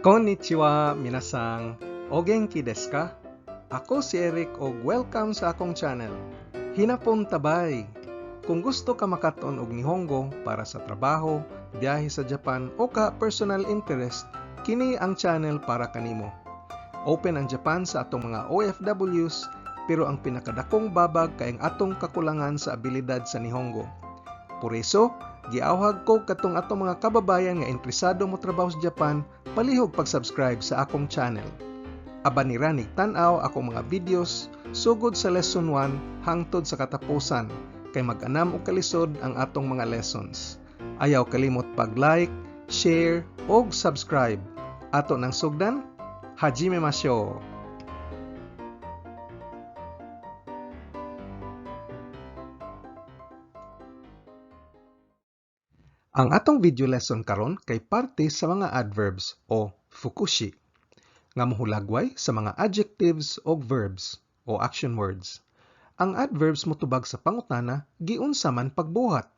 Konnichiwa, minasang. O genki desu ka? Ako si Eric o welcome sa akong channel. Hinapon tabay. Kung gusto ka makaton og Nihongo para sa trabaho, biyahe sa Japan o ka personal interest, kini ang channel para kanimo. Open ang Japan sa atong mga OFWs, pero ang pinakadakong babag kay ang atong kakulangan sa abilidad sa Nihongo. Por eso, giawhag ko katong atong mga kababayan nga interesado mo trabaho sa Japan, palihog pag-subscribe sa akong channel. Aba ni Ranig tanaw akong mga videos sugod sa lesson 1 hangtod sa katapusan kay mag-anam og kalisod ang atong mga lessons. Ayaw kalimot pag-like, share, og subscribe. Ato nang sugdan, hajime masyo! Ang atong video lesson karon kay parte sa mga adverbs o fukushi nga mohulagway sa mga adjectives o verbs o action words. Ang adverbs motubag sa pangutana giunsa man pagbuhat.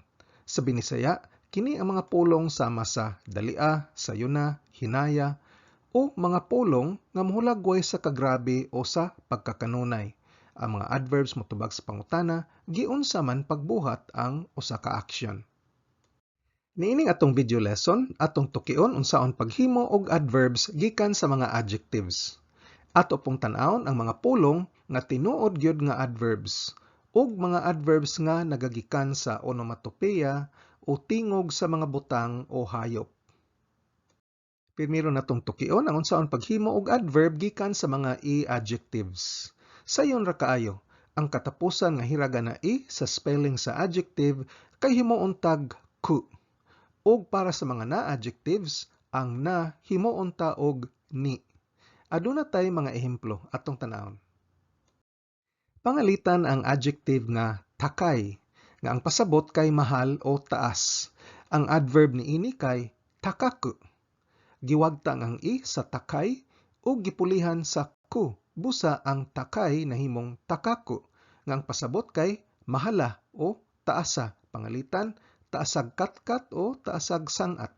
Sa Binisaya, kini ang mga pulong sama sa dalia, sayuna, hinaya o mga pulong nga mohulagway sa kagrabe o sa pagkakanunay. Ang mga adverbs motubag sa pangutana giunsa man pagbuhat ang usa ka action. Niining atong video lesson, atong tukion unsaon paghimo og adverbs gikan sa mga adjectives. Ato pong tan-awon ang mga pulong nga tinuod gyud nga adverbs ug mga adverbs nga nagagikan sa onomatopeya o tingog sa mga butang o hayop. Pirmiro natong tukion ang unsaon paghimo og adverb gikan sa mga i-adjectives. Sayon ra kaayo, ang katapusan nga hiragana i sa spelling sa adjective kay himuon tag ku ug para sa mga na-adjectives, ang na himuon ta og ni. Aduna tay mga ehemplo atong tanawon. Pangalitan ang adjective nga takay, nga ang pasabot kay mahal o taas. Ang adverb ni ini kay takaku. Giwagtang ang i sa takay ug gipulihan sa ku. Busa ang takay na himong takaku, nga ang pasabot kay mahala o taasa. Pangalitan, taasag katkat o taasag sangat.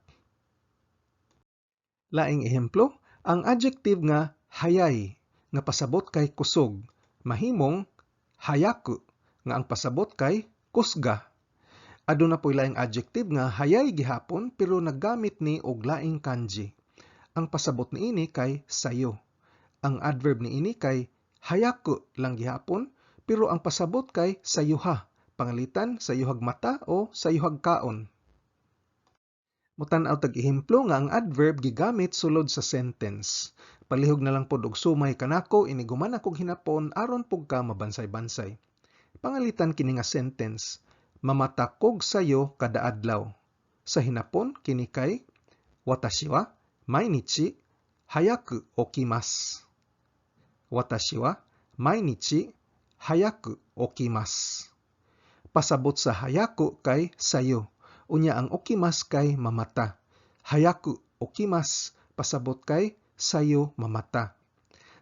Laing ehemplo, ang adjective nga hayay nga pasabot kay kusog, mahimong hayaku nga ang pasabot kay kusga. Aduna po'y laing adjective nga hayay gihapon pero naggamit ni og laing kanji. Ang pasabot ni ini kay sayo. Ang adverb ni ini kay hayaku lang gihapon pero ang pasabot kay sayuha pangalitan sa yuhag mata o sa yuhag kaon. Mutan-aw tag ehemplo nga ang adverb gigamit sulod sa sentence. Palihog na lang pod og sumay kanako iniguman akong hinapon aron pug ka mabansay-bansay. Pangalitan kini nga sentence, mamatakog sayo kada adlaw. Sa hinapon kini kay watashi wa mainichi hayaku okimasu. Watashi wa mainichi hayaku okimasu pasabot sa hayaku kay sayo. Unya ang okimas kay mamata. Hayaku okimas pasabot kay sayo mamata.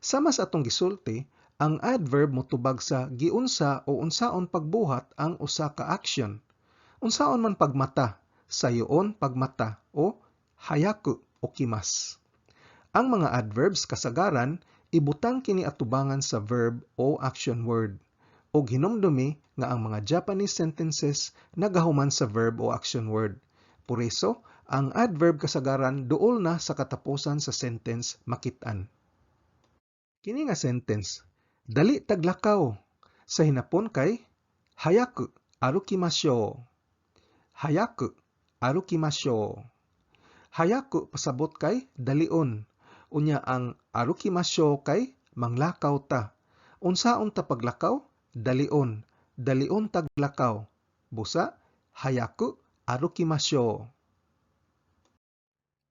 Sama sa atong gisulti, ang adverb motubag sa giunsa o unsaon pagbuhat ang usa ka action. Unsaon man pagmata, sayoon pagmata o hayaku okimas. Ang mga adverbs kasagaran ibutang kini atubangan sa verb o action word ug hinumdumi nga ang mga Japanese sentences nagahuman sa verb o action word. Por eso, ang adverb kasagaran duol na sa katapusan sa sentence makitan. Kini nga sentence, dali taglakaw sa hinapon kay hayaku arukimashou. Hayaku arukimashou. Hayaku pasabot kay dalion. Unya ang arukimashou kay manglakaw ta. Unsaon ta paglakaw? Dalion, dalion taglakaw. Busa, hayaku arukimashou.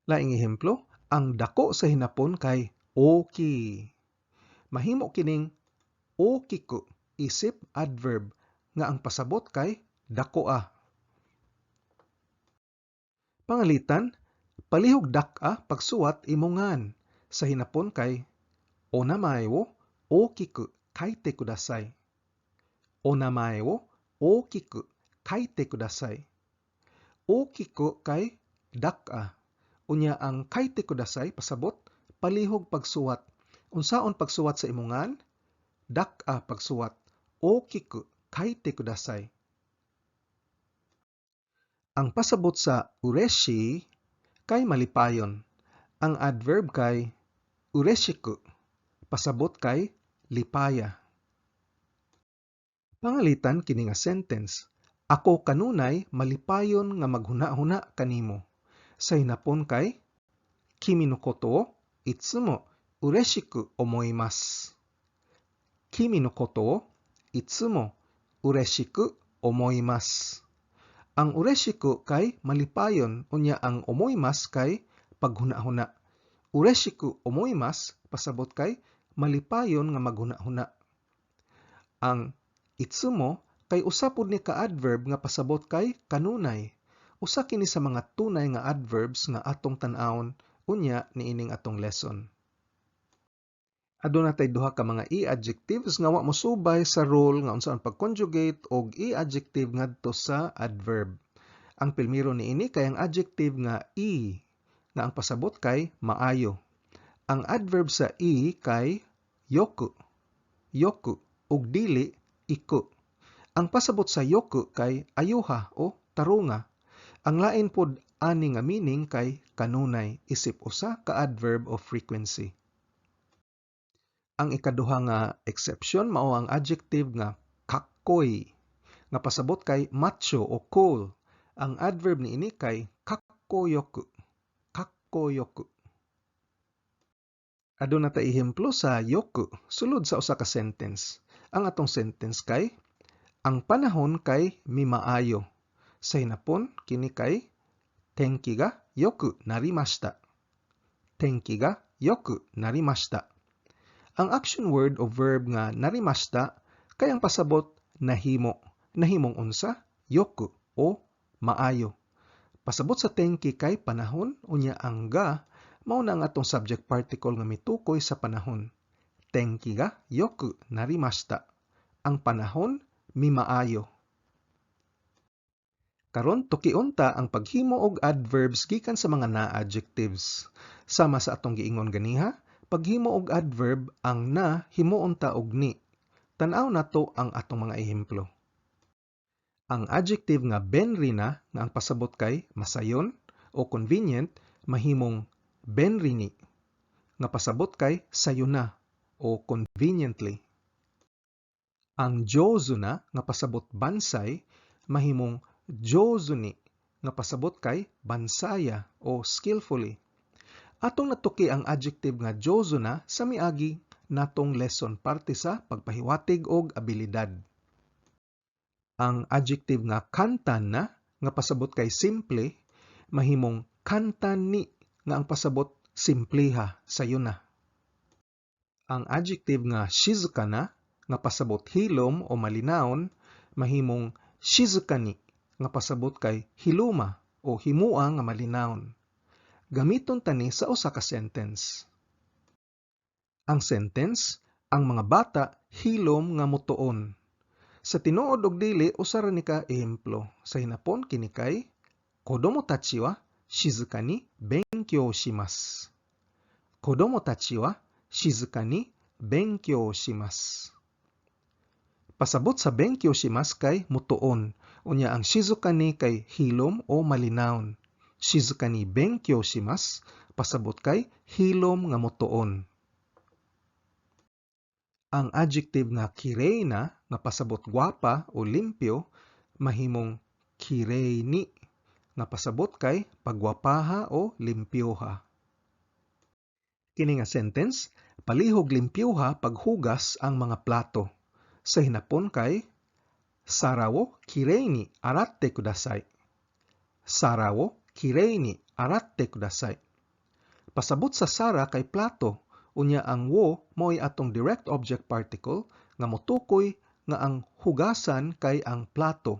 Laing ehemplo, ang dako sa hinapon kay oki. Mahimo kining okiku isip adverb nga ang pasabot kay dakoa. Pangalitan, palihog dak-a pagsuwat imongan sa hinapon kay onamae wo okiku kaite kudasai. お名前を大きく書いてください。大きくkay dak-a. Unya ang kaite kudasay pasabot palihog pagsuwat. Unsaon pagsuwat sa imungan? Dak-a pagsuwat. Okiku kaite kudasay. Ang pasabot sa ureshi kay malipayon. Ang adverb kay ureshiku. Pasabot kay lipaya. Pangalitan kini nga sentence. Ako kanunay malipayon nga maghuna-huna kanimo. Sa hinapon kay Kimi no koto o itsumo ureshiku omoimasu. Kimi no koto o itsumo ureshiku omoimasu. Ang ureshiku kay malipayon unya ang omoimas kay paghuna-huna. Ureshiku omoimas pasabot kay malipayon nga maghuna-huna. Ang itsumo kay usa pud ni ka adverb nga pasabot kay kanunay. Usa kini sa mga tunay nga adverbs nga atong tan-awon unya niining atong lesson. Aduna tay duha ka mga e-adjectives nga wa mosubay sa role nga unsa ang pag-conjugate og e-adjective ngadto sa adverb. Ang pilmiro niini kay ang adjective nga e nga ang pasabot kay maayo. Ang adverb sa e kay yoku. Yoku ug dili iku. Ang pasabot sa yoku kay ayuha o tarunga. Ang lain pod ani nga meaning kay kanunay isip usa ka adverb of frequency. Ang ikaduha nga exception mao ang adjective nga kakkoy nga pasabot kay macho o cool. Ang adverb niini kay kakkoyoku. Kakkoyoku. Aduna ta ehemplo sa yoku sulod sa usa ka sentence. Ang atong sentence kay ang panahon kay mimaayo. Sa hinapon kini kay tenki ga yoku narimashita. Tenki ga yoku narimashita. Ang action word o verb nga narimashita kay ang pasabot nahimo. Nahimong unsa? Yoku o maayo. Pasabot sa tenki kay panahon unya ang ga mao na ang atong subject particle nga mitukoy sa panahon. Tenki ga yoku narimashita. Ang panahon mimaayo. Karon tukiunta ang paghimo og adverbs gikan sa mga na-adjectives. Sama sa atong giingon ganiha, paghimo og adverb ang na himuunta og ni. Tan-aw nato ang atong mga ehemplo. Ang adjective nga benrina nga ang pasabot kay masayon o convenient mahimong benrini nga pasabot kay sayuna o conveniently. Ang jozuna nga pasabot bansay mahimong jozuni nga pasabot kay bansaya o skillfully. Atong natuki ang adjective nga jozuna sa miagi natong lesson parte sa pagpahiwatig og abilidad. Ang adjective nga kantan na nga pasabot kay simple mahimong kantan ni nga ang pasabot simpliha sayo na. Ang adjective nga shizuka na nga pasabot hilom o malinawon mahimong shizukani nga pasabot kay hiluma o himua nga malinawon. Gamiton tani sa usa ka sentence. Ang sentence, ang mga bata hilom nga mutuon. Sa tinuod og dili usa ra ni ka ehemplo. Sa hinapon kini kay Kodomo tachi wa shizuka ni benkyou shimasu. Kodomo tachi wa shizuka ni benkyou shimasu. Pasabot sa benkyou shimasu kay mutuon. Unya ang shizuka ni kay hilom o malinawon. Shizuka ni benkyou shimasu pasabot kay hilom nga mutuon. Ang adjective na nga pasabot gwapa o limpyo mahimong kirei ni nga pasabot kay pagwapaha o limpyoha. Kini nga sentence, palihog limpyoha paghugas ang mga plato. Sa hinapon kay Sara wo aratte kudasai. Sara wo aratte kudasai. Pasabot sa Sara kay plato unya ang wo mo'y atong direct object particle nga motukoy nga ang hugasan kay ang plato.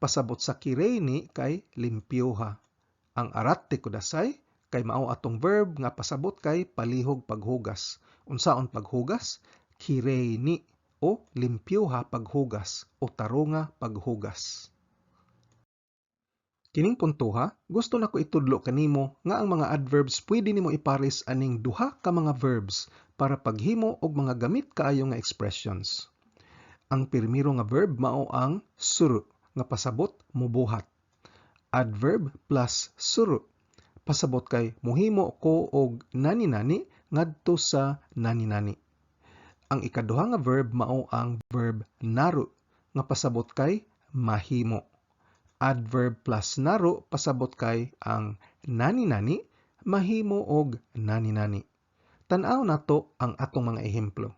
Pasabot sa kireini kay limpyoha. Ang aratte kudasay kay mao atong verb nga pasabot kay palihog paghugas. Unsaon paghugas? Kireini o limpyoha paghugas o tarunga paghugas. Kining puntuha, gusto na ko itudlo kanimo nga ang mga adverbs pwede nimo ipares aning duha ka mga verbs para paghimo og mga gamit kaayo nga expressions. Ang pirmiro nga verb mao ang suru nga pasabot mubuhat. Adverb plus suru pasabot kay muhimo ko og nani-nani ngadto sa nani-nani. Ang ikaduha nga verb mao ang verb naru nga pasabot kay mahimo. Adverb plus naru pasabot kay ang nani-nani mahimo og nani-nani. Tan-aw nato ang atong mga ehemplo.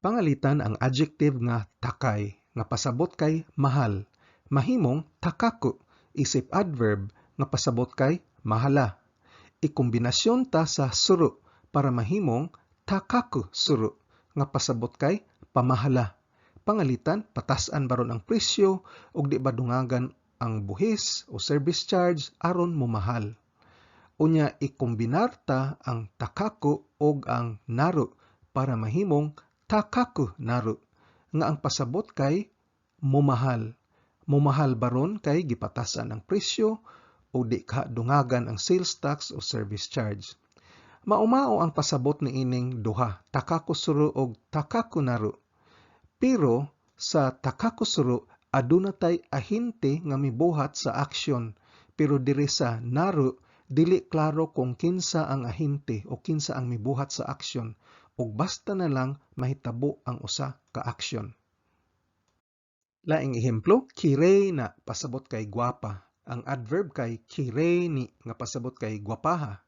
Pangalitan ang adjective nga takay nga pasabot kay mahal. Mahimong takaku isip adverb nga pasabot kay mahala. Ikombinasyon ta sa suru para mahimong takaku suru nga pasabot kay pamahala. Pangalitan, patasan baron ang presyo ug di ba dungagan ang buhis o service charge aron momahal. Unya ikombinar ta ang takaku ug ang naru para mahimong takaku naru nga ang pasabot kay momahal. Momahal baron kay gipatasan ang presyo o di ka dungagan ang sales tax o service charge. Maumao ang pasabot ni ining duha, takakusuro o takakunaru. Pero sa takakusuro aduna tay ahinte nga mibuhat sa aksyon pero diri sa naru dili klaro kung kinsa ang ahinte o kinsa ang mibuhat sa aksyon ug basta na lang mahitabo ang usa ka aksyon. Laing ehemplo, kirei na pasabot kay gwapa ang adverb kay kireni nga pasabot kay gwapaha.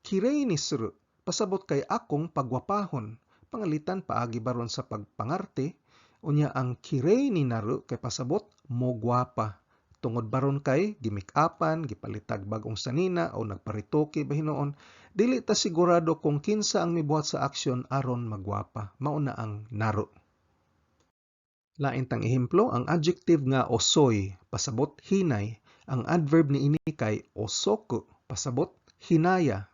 Kireni suru pasabot kay akong pagwapahon. Pangalitan paagi baron sa pagpangarte unya ang kireni naru kay pasabot mo gwapa. Tungod baron kay gimik-apan, gipalitag bagong sanina o nagparitoke bahinoon, dili ta sigurado kung kinsa ang mibuhat sa aksyon aron magwapa. Mauna ang naru. Lain tang ehemplo, ang adjective nga osoy, pasabot hinay, ang adverb ni ini kay osoku, pasabot hinaya.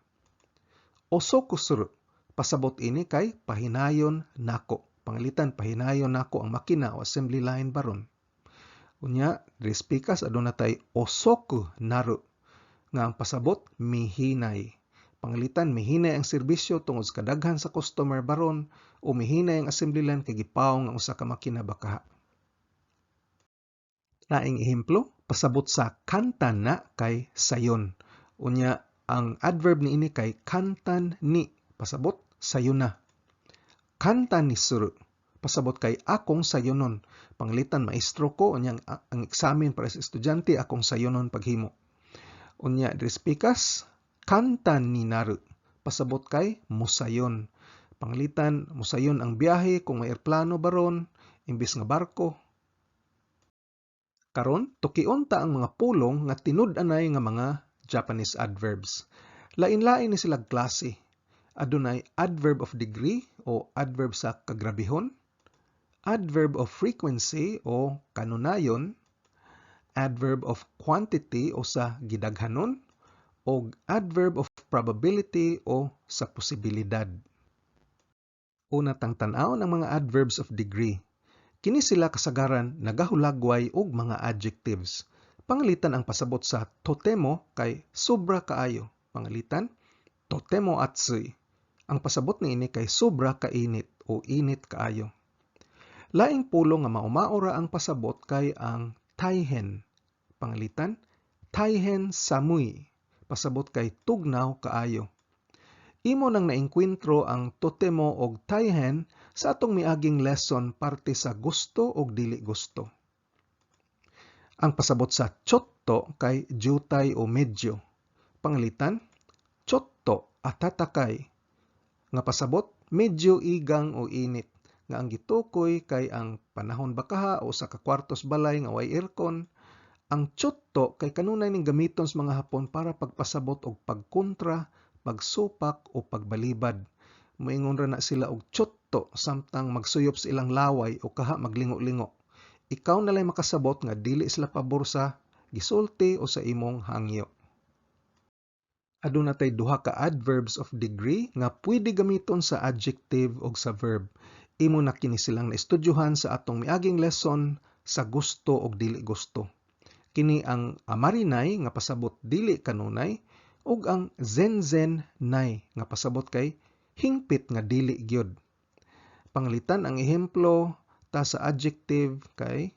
Osoku suru, pasabot ini kay pahinayon nako. Pangalitan, pahinayon nako ang makina o assembly line baron. Unya, respikas aduna tay osoku naru nga ang pasabot mihinay. Pangalitan, mihinay ang serbisyo tungod sa kadaghan sa customer baron o mihinay ang assembly line kay gipawong ang usa ka makina bakaha. Laing ehemplo, pasabot sa kantan na kay sayon. Unya, ang adverb ni ini kay kantan ni, pasabot sayon na. Kantan ni suru, pasabot kay akong sayonon. Panglitan maestro ko, unya ang, eksamen para sa estudyante, akong sayonon paghimo. Unya, drispikas, kantan ni naru, pasabot kay musayon. Panglitan, musayon ang biyahe kung may airplano baron, imbis nga barko, Karon, tukion ta ang mga pulong nga tinud-anay nga mga Japanese adverbs. Lain-lain ni sila klase. Adunay adverb of degree o adverb sa kagrabihon, adverb of frequency o kanunayon, adverb of quantity o sa gidaghanon, o adverb of probability o sa posibilidad. Una tang tan-aw ng mga adverbs of degree. Kini sila kasagaran nagahulagway og mga adjectives. Pangalitan ang pasabot sa totemo kay sobra kaayo. Pangalitan, totemo atsui. Ang pasabot ni ini kay sobra kainit o init kaayo. Laing pulo nga maumaora ang pasabot kay ang taihen. Pangalitan, taihen samui. Pasabot kay tugnaw kaayo imo nang naengkwentro ang totemo og taihen sa atong miaging lesson parte sa gusto og dili gusto. Ang pasabot sa chotto kay jutay o medyo. Pangalitan, chotto atatakay. Nga pasabot, medyo igang o init. Nga ang gitukoy kay ang panahon bakaha o sa kakwartos balay nga way aircon. Ang chotto kay kanunay ning gamiton sa mga hapon para pagpasabot og pagkontra pagsupak o pagbalibad. Moingon ra na sila og chotto samtang magsuyop sa ilang laway o kaha maglingo-lingo. Ikaw na lang makasabot nga dili sila pabor sa gisulti o sa imong hangyo. Aduna tay duha ka adverbs of degree nga pwede gamiton sa adjective o sa verb. Imo na kini silang naestudyohan sa atong miaging lesson sa gusto o dili gusto. kini ang amarinay nga pasabot dili kanunay ug ang zenzen nay nga pasabot kay hingpit nga dili gyud. Panglitan ang ehemplo ta sa adjective kay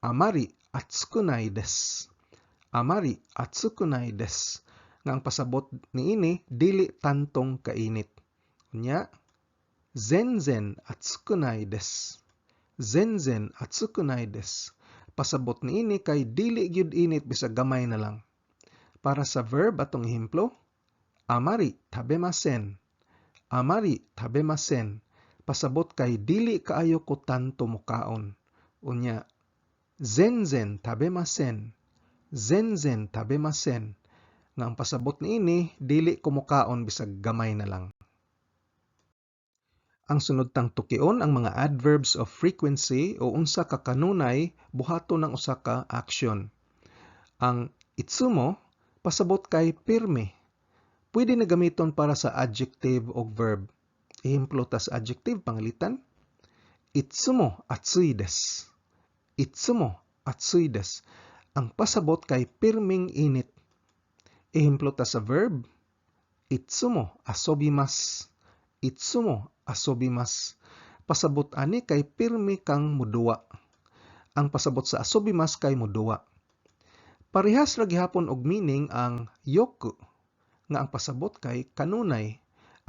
amari atsukunai des. Amari atsukunai des. Nga ang pasabot niini dili tantong kainit. Unya zenzen atsukunai des. Zenzen atsukunai des. Pasabot niini kay dili gyud init bisag gamay na lang. Para sa verb atong ehemplo, amari tabemasen. Amari tabemasen. Pasabot kay dili kaayo ko tanto mukaon. Unya, zenzen tabemasen. Zenzen tabemasen. Nga ang pasabot niini dili kumukaon bisag gamay na lang. Ang sunod tang tukion ang mga adverbs of frequency o unsa ka kanunay buhato ng usa ka action. Ang itsumo pasabot kay pirme. Pwede na gamiton para sa adjective o verb. Ehemplo tas adjective pangalitan. Itsumo atsui des. Itsumo atsui des. Ang pasabot kay pirming init. Ehemplo ta sa verb. Itsumo asobimas. Itsumo asobimas. Pasabot ani kay pirmi kang muduwa. Ang pasabot sa asobimas kay muduwa. Parehas ra gihapon og meaning ang yoku nga ang pasabot kay kanunay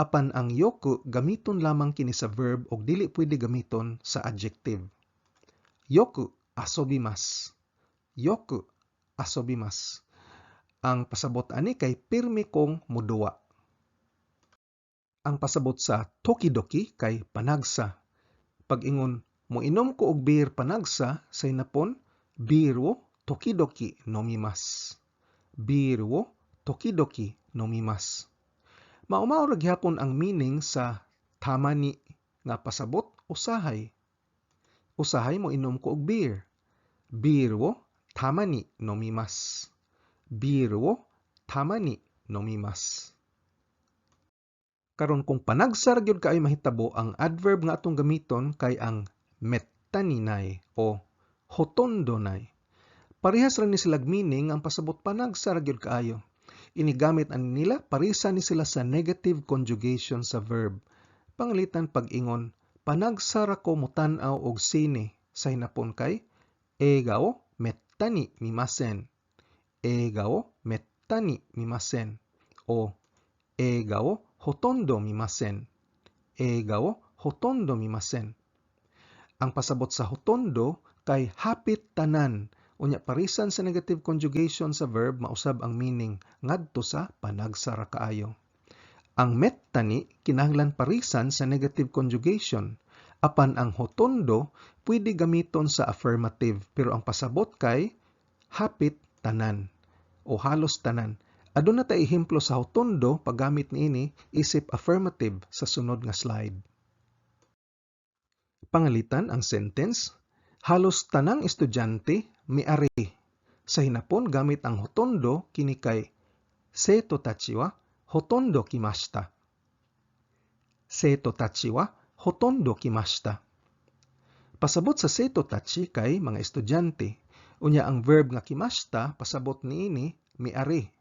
apan ang yoku gamiton lamang kini sa verb og dili pwede gamiton sa adjective. Yoku asobimas. Yoku asobimas. Ang pasabot ani kay pirmi kong muduwa. Ang pasabot sa tokidoki kay panagsa. Pag-ingon, moinom ko og beer panagsa, say napon, beer wo tokidoki nomimas. Beer wo tokidoki nomimas. Maumaw ra gyapon ang meaning sa tamani nga pasabot usahay. Usahay mo inom ko og beer. Beer wo tamani nomimas. Beer wo tamani nomimas. Karon kung panagsar gyud kay mahitabo ang adverb nga atong gamiton kay ang mettaninay o hotondonay. Parehas ra ni sila meaning ang pasabot panagsar gyud kaayo. Inigamit ani nila parisa ni sila sa negative conjugation sa verb. Pangalitan pag-ingon, panagsara ko mutan-aw og sine sa hinapon kay egao mettani mimasen. Egao mettani mimasen o egao hotondo mimasen. Eiga wo hotondo mimasen. Ang pasabot sa hotondo kay hapit tanan unya parisan sa negative conjugation sa verb mausab ang meaning ngadto sa panagsara kaayo. Ang mettani kinahanglan parisan sa negative conjugation apan ang hotondo pwede gamiton sa affirmative pero ang pasabot kay hapit tanan o halos tanan Aduna ta ehemplo sa hotondo paggamit niini isip affirmative sa sunod nga slide. Pangalitan ang sentence, halos tanang estudyante miari. Sa hinapon gamit ang hotondo kini kay seito tachi wa hotondo kimashita. Seito tachi wa hotondo kimashita. Pasabot sa seito tachi kay mga estudyante. Unya ang verb nga kimashita pasabot niini miari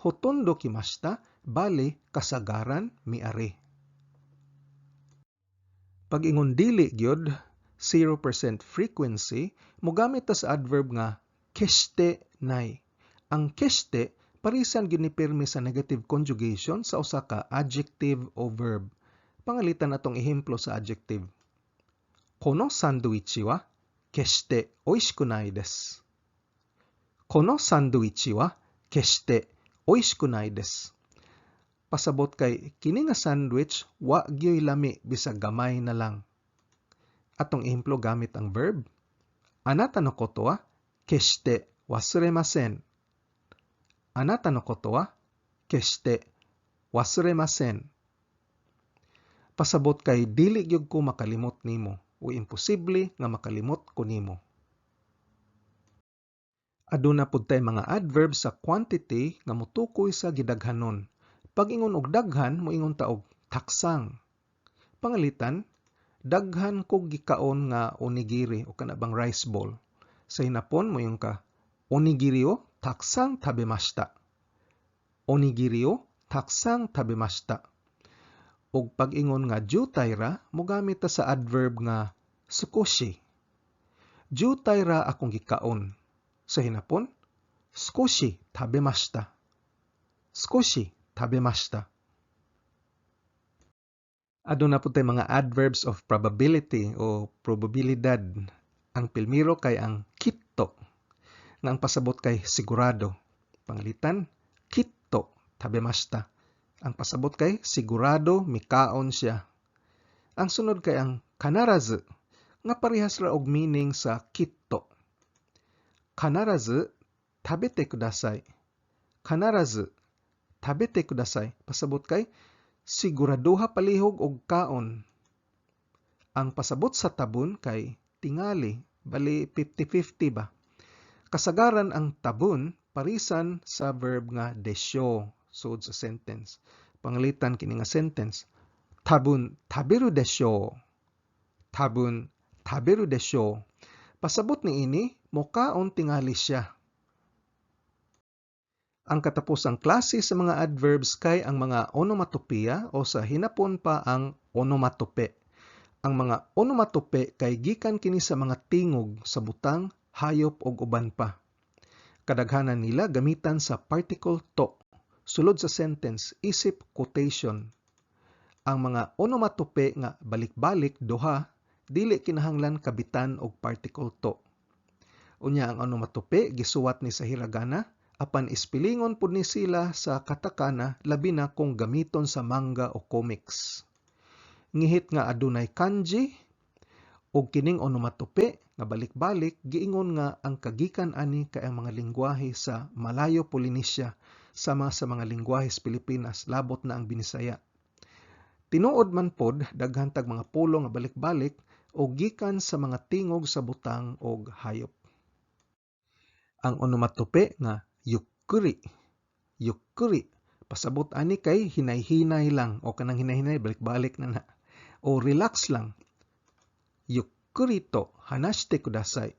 hotondo kimashita, bali kasagaran miari. Pag ingon dili gyud 0% frequency, mogamit ta sa adverb nga keshte nay. Ang keshte parisan gyud ni pirmi sa negative conjugation sa usa ka adjective o verb. Pangalitan atong ehemplo sa adjective. Kono sandwich wa keshite oishiku nai desu. Kono sandwich wa keshite oishikunay des. Pasabot kay kini nga sandwich wa gyoy lami bisag gamay na lang. Atong ehemplo gamit ang verb. Anata no koto wa keshite wasuremasen. Anata no koto wa keshite wasuremasen. Pasabot kay dili gyud ko makalimot nimo o imposible nga makalimot ko nimo. Aduna pud tay mga adverb sa quantity nga motukoy sa gidaghanon. Pag ingon og daghan, moingon ta og taksang. Pangalitan, daghan kog gikaon nga onigiri o kanabang rice bowl. Sa hinapon mo yung ka onigiri o taksang tabemashita. Onigiri o taksang tabemashita. Og pag-ingon nga jutay ra, mogamit ta sa adverb nga sukoshi. Jutay ra akong gikaon. Sa hinapon, skoshi tabemashita. Skoshi tabemashita. Aduna po tayo mga adverbs of probability o probabilidad. Ang pilmiro kay ang kitto. Nga ang pasabot kay sigurado. Pangalitan, kitto tabemashita. Ang pasabot kay sigurado mikaon siya. Ang sunod kay ang kanarazu nga parehas ra og meaning sa kitto. Kanarazu tabete kudasai. Kanarazu tabete kudasai. Pasabot kay siguraduha palihog og kaon. Ang pasabot sa tabun kay tingali, bali 50-50 ba. Kasagaran ang tabun parisan sa verb nga desyo sud sa sentence. Pangalitan kini nga sentence. Tabun tabiru desyo. Tabun tabiru desyo. Pasabot ni ini, mokaon tingali siya. Ang katapusang klase sa mga adverbs kay ang mga onomatopoeia o sa hinapon pa ang onomatope. Ang mga onomatope kay gikan kini sa mga tingog sa butang, hayop ug uban pa. Kadaghanan nila gamitan sa particle to sulod sa sentence isip quotation. Ang mga onomatope nga balik-balik duha dili kinahanglan kabitan og particle to. Unya ang onomatope gisuwat ni sa hiragana apan ispilingon pud ni sila sa katakana labi na kung gamiton sa manga o comics. Ngihit nga adunay kanji ug kining onomatope nga balik-balik giingon nga ang kagikan ani kay ang mga lingwahe sa Malayo Polynesia sama sa mga lingwahes Pilipinas labot na ang Binisaya. Tinuod man pod daghan tag mga pulo nga balik-balik o gikan sa mga tingog sa butang og hayop. Ang onomatope nga yukkuri. Yukkuri. Pasabot ani kay hinay-hinay lang o kanang hinay-hinay balik-balik na na. O relax lang. Yukkuri to hanashite kudasai.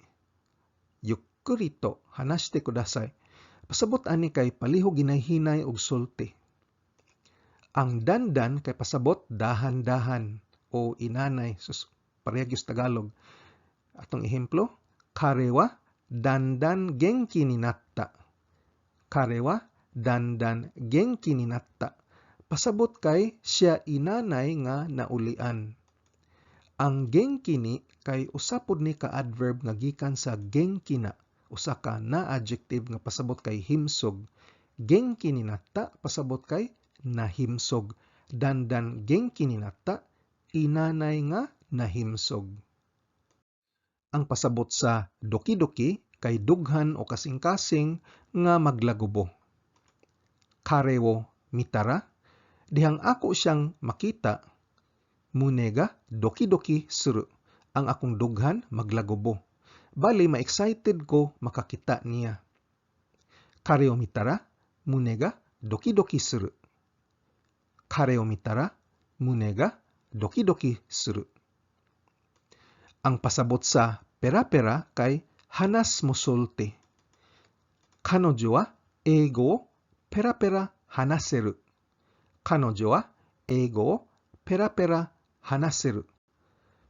Yukkuri to hanashite kudasai. Pasabot ani kay palihog hinay-hinay og sulti. Ang dandan kay pasabot dahan-dahan o inanay sus parehagos Tagalog. Atong ehemplo, karewa dandan genki ni natta. Karewa dandan genki ni natta. Pasabot kay siya inanay nga naulian. Ang genki ni kay usapod ni ka adverb nga gikan sa genki na usa ka na adjective nga pasabot kay himsog. Genki ni natta pasabot kay nahimsog. Dandan genki ni natta inanay nga nahimsog. Ang pasabot sa doki-doki kay dughan o kasing-kasing nga maglagubo. Karewo mitara, dihang ako siyang makita, munega doki-doki suru, ang akong dughan maglagubo. Bali, ma-excited ko makakita niya. Kareo mitara, munega doki-doki suru. Kareo mitara, munega doki-doki suru. Ang pasabot sa pera-pera kay hanas musulti. Kanojo wa eigo o pera-pera hanaseru. Kanojo wa eigo o pera-pera hanaseru.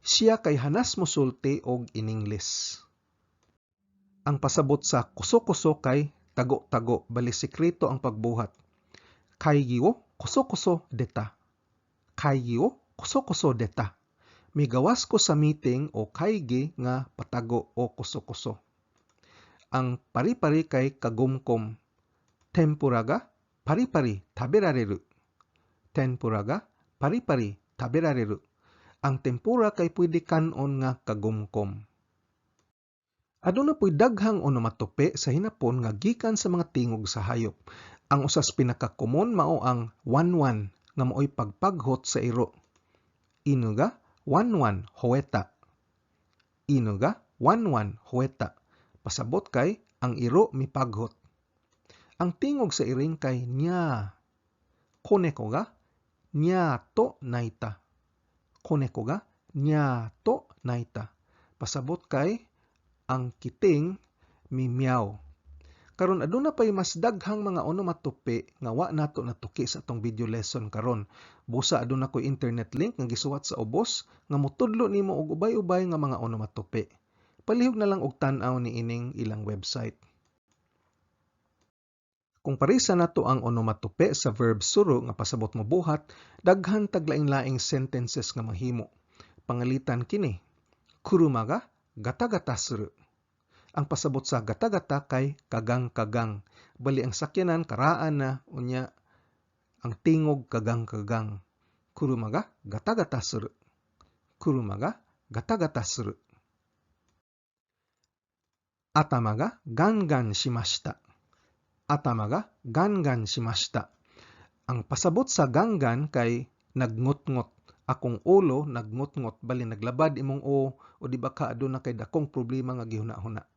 Siya kay hanas musulti og in English. Ang pasabot sa kuso-kuso kay tago-tago bali sekreto ang pagbuhat. Kaigi wo kuso-kuso deta. Kaigi wo kuso-kuso deta migawas ko sa meeting o kaigi nga patago o kuso-kuso. Ang pari-pari kay kagumkom. Tempura ga pari-pari taberareru. Tempura ga pari-pari taberareru. Ang tempura kay pwede kanon nga kagumkom. Aduna po'y daghang onomatope sa hinapon nga gikan sa mga tingog sa hayop. Ang usas pinakakomon mao ang wanwan nga maoy pagpaghot sa iro. Inuga wanwan hoeta. Inuga wanwan hoeta. Pasabot kay ang iro mipaghot. Ang tingog sa iring kay nya. Koneko ga nya to naita. Koneko ga nya to naita. Pasabot kay ang kiting mimiyaw. Karon aduna pay mas daghang mga onomatope nga wa nato natuki sa atong video lesson karon. Busa aduna koy internet link nga gisuwat sa ubos nga motudlo nimo og ubay-ubay nga mga onomatope. Palihog na lang og tan-aw ni ining ilang website. Kung parisa nato ang onomatope sa verb suro nga pasabot mo buhat, daghan taglaing-laing sentences nga mahimo. Pangalitan kini. Kuruma ga gata-gata suru. Ang pasabot sa gata-gata kay kagang-kagang. Bali ang sakyanan karaan na unya ang tingog kagang-kagang. Kuruma ga gata-gata suru. Kuruma ga gata-gata suru. Atama ga gan-gan shimashita. Atama ga gan-gan shimashita. Ang pasabot sa ganggan kay nagngot-ngot. Akong ulo nagngot-ngot bali naglabad imong o o di ba ka aduna kay dakong problema nga gihuna-huna.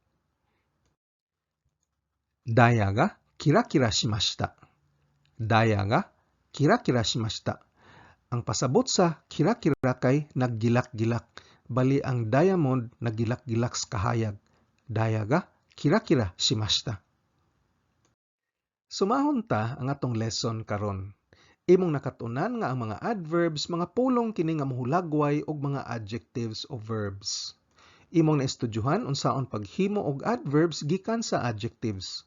Daya ga kira-kira shimashita. Daya ga kira-kira shimashita. Ang pasabot sa kira-kira kay naggilak-gilak. Bali ang diamond naggilak-gilak sa kahayag. Daya ga kira-kira shimashita. Sumahon ta ang atong lesson karon. Imong nakatunan nga ang mga adverbs mga pulong kini nga mohulagway og mga adjectives o verbs. Imong naestudyuhan unsaon paghimo og adverbs gikan sa adjectives.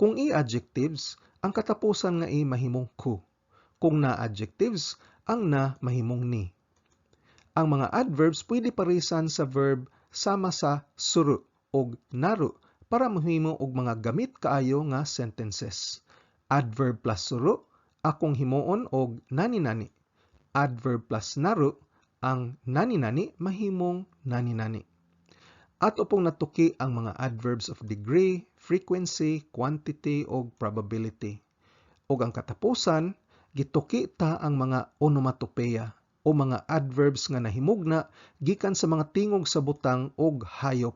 Kung i-adjectives, ang katapusan nga i mahimong ku. Kung na-adjectives, ang na mahimong ni. Ang mga adverbs pwede parisan sa verb sama sa suru og naru para mahimo og mga gamit kaayo nga sentences. Adverb plus suru akong himuon og nani-nani. Adverb plus naru ang nani-nani mahimong nani-nani. At upong natuki ang mga adverbs of degree, frequency, quantity o probability. O ang katapusan, gituki ta ang mga onomatopeya o mga adverbs nga nahimugna gikan sa mga tingog sa butang og hayop.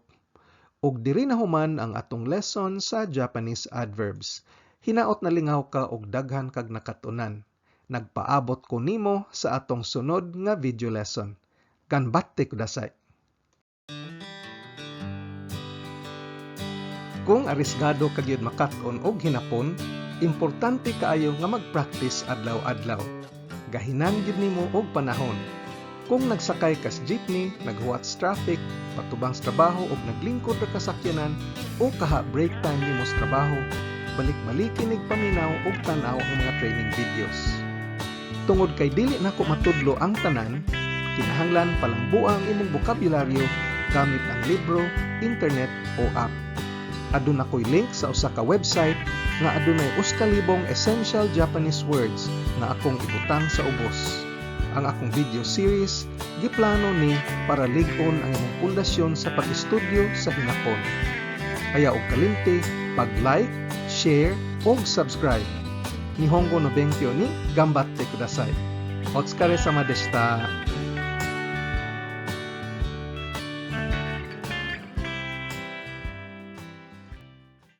Og diri na human ang atong lesson sa Japanese adverbs. Hinaot na lingaw ka og daghan kag nakatunan. Nagpaabot ko nimo sa atong sunod nga video lesson. Ganbatte kudasai. Kung arisgado kagyud makat-on og hinapon, importante kaayo nga mag-practice adlaw-adlaw. Gahinan gyud nimo og panahon. Kung nagsakay kas jeepney, naghuwat sa traffic, patubang sa trabaho ug naglingkod ra kasakyanan o kaha break time nimo sa trabaho, balik-balikin nig paminaw ug tan-aw ang mga training videos. Tungod kay dili nako matudlo ang tanan, kinahanglan palambuang imong bokabularyo gamit ang libro, internet o app aduna ko'y link sa usa ka website nga adunay uskalibong essential Japanese words nga akong ibutang sa ubos. Ang akong video series giplano ni para lig-on ang imong pundasyon sa pag-estudyo sa hinapon. Kaya og kalimti, pag-like, share, ug subscribe. Nihongo no benkyo ni gambatte kudasai. Otsukare sama deshita.